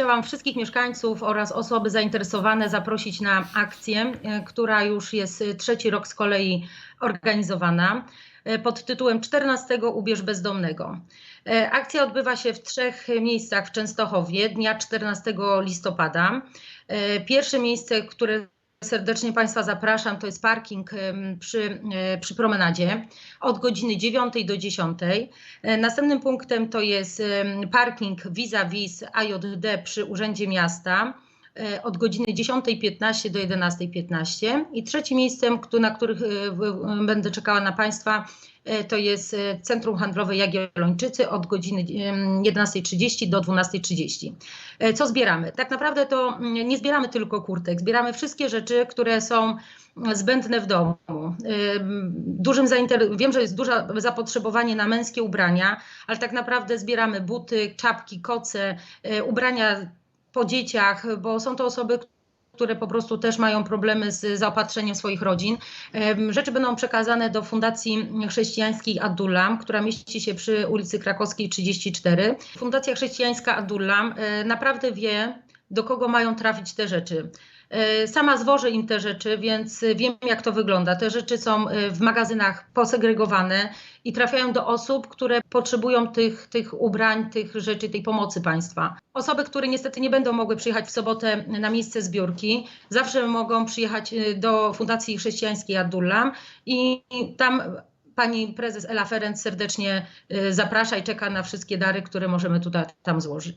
chciałam wszystkich mieszkańców oraz osoby zainteresowane zaprosić na akcję, e, która już jest e, trzeci rok z kolei organizowana e, pod tytułem 14 Ubierz Bezdomnego. Akcja odbywa się w trzech miejscach w Częstochowie dnia 14 listopada. Pierwsze miejsce, które serdecznie Państwa zapraszam, to jest parking przy, e, przy promenadzie od godziny 9 do 10. E, Następnym punktem to jest parking vis-a-vis AJD przy Urzędzie Miasta od godziny 10.15 do 11.15. I trzecim miejscem, na których e, będę czekała na Państwa, e, to jest e, Centrum Handlowe Jagiellończycy od godziny em, 11.30 do 12.30. E, Co zbieramy? Tak naprawdę to mm, nie zbieramy tylko kurtek, zbieramy wszystkie rzeczy, które są zbędne w domu. Ym, Dużym zainter... Wiem, że jest duże zapotrzebowanie na męskie ubrania, ale tak naprawdę zbieramy buty, czapki, koce, e, ubrania po dzieciach, bo są to osoby, które po prostu też mają problemy z zaopatrzeniem swoich rodzin. Rzeczy będą przekazane do Fundacji Chrześcijańskiej Adullam, która mieści się przy ulicy Krakowskiej 34. Fundacja Chrześcijańska Adullam e, naprawdę wie, do kogo mają trafić te rzeczy. E, Sama zwożę im te rzeczy, więc wiem, jak to wygląda. Te rzeczy są e, w magazynach posegregowane i trafiają do osób, które potrzebują tych, tych ubrań, tych rzeczy, tej pomocy państwa. Osoby, które niestety nie będą mogły przyjechać w sobotę na miejsce zbiórki, zawsze mogą przyjechać e, do Fundacji Chrześcijańskiej Adullam i tam pani prezes Ela Ferenc serdecznie e, zaprasza i czeka na wszystkie dary, które możemy tutaj tam złożyć.